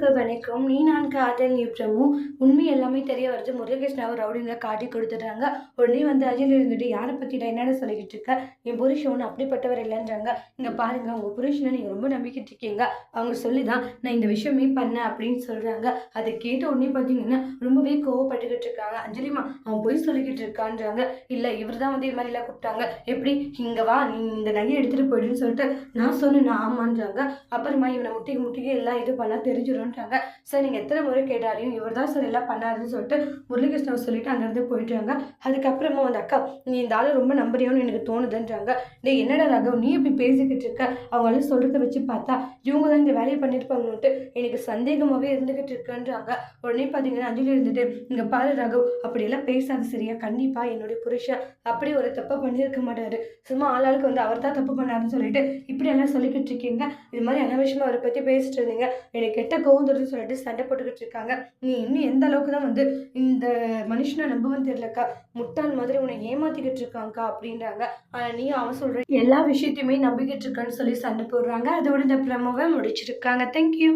அனைவருக்கு வணக்கம். நீ நான் காதல் நியூப்ரமு உண்மை எல்லாமே தெரிய வருது. முருககிருஷ்ணாவை ரவுடிங்க காட்டி கொடுத்துட்றாங்க. உடனே வந்து அஜில் இருந்துட்டு யாரை பற்றிடா என்னென்ன சொல்லிக்கிட்டு இருக்க? என் புருஷன் ஒன்று அப்படிப்பட்டவர் இல்லைன்றாங்க. இங்கே பாருங்கள் உங்கள் புருஷனை நீங்கள் ரொம்ப நம்பிக்கிட்டு இருக்கீங்க. அவங்க சொல்லி தான் நான் இந்த விஷயமே பண்ணேன் அப்படின்னு சொல்கிறாங்க அதை கேட்ட உடனே பார்த்தீங்கன்னா ரொம்பவே கோவப்பட்டுக்கிட்டு இருக்காங்க. அஞ்சலிமா அவன் போய் சொல்லிக்கிட்டு இருக்கான்றாங்க. இல்லை இவர் தான் வந்து இது மாதிரிலாம் கூப்பிட்டாங்க. எப்படி? இங்கே வா நீ இந்த நகையை எடுத்துகிட்டு போயிடுன்னு சொல்லிட்டு நான் சொன்னேன் ஆமான்றாங்க. அப்புறமா இவனை முட்டிக்கு முட்டிக்கு எல்லாம் இது பண்ணால் தெரிஞ்சிடும்ன்றாங்க சார் நீங்கள் எத்தனை முறை கேட்டாலையும் இவர் தான் சார் எல்லாம் பண்ணாருன்னு சொல்லிட்டு முரளிகிருஷ்ணன் சொல்லிட்டு அங்கேருந்து போயிட்டாங்க. அதுக்கப்புறமா அந்த அக்கா நீ இந்த ஆளை ரொம்ப நம்புறியோன்னு எனக்கு தோணுதுன்றாங்க. டே என்னடா ராகவ் நீ இப்படி பேசிக்கிட்டு இருக்க? அவங்களாம் சொல்கிறத வச்சு பார்த்தா இவங்க தான் இந்த வேலையை பண்ணியிருப்பாங்கன்ட்டு எனக்கு சந்தேகமாகவே இருந்துக்கிட்டு இருக்குன்றாங்க. உடனே பார்த்தீங்கன்னா அஞ்சலி இருந்துட்டு இங்கே பாரு ராகவ் அப்படியெல்லாம் பேசாது சரியா? கண்டிப்பாக என்னுடைய புருஷன் அப்படி ஒரு தப்பை பண்ணியிருக்க மாட்டாரு. சும்மா ஆளாளுக்கு வந்து அவர் தான் தப்பு பண்ணாருன்னு சொல்லிட்டு இப்படியெல்லாம் சொல்லிக்கிட்டு இருக்கீங்க. இது மாதிரி அனாவசியமாக அவரை பற்றி பேசிட்டு இருந்தீங்க. எனக்கு கெட்ட கோவம் வருதுன்னு சொல்லிட்டு சண்டை போட்டுக்கிட்டு இருக்காங்க. நீ இன்னும் எந்த அளவுக்கு தான் வந்து இந்த மனுஷனை நம்பவும் தெரியலக்கா முட்டாள் மாதிரி உன்னை ஏமாத்திக்கிட்டு இருக்காங்கக்கா அப்படின்றாங்க. ஆனால் நீ அவன் சொல்கிற எல்லா விஷயத்தையுமே நம்பிக்கிட்டு இருக்கான்னு சொல்லி சண்டை போடுறாங்க. அதோட இந்த பிரமோவை முடிச்சிருக்காங்க. தேங்க்யூ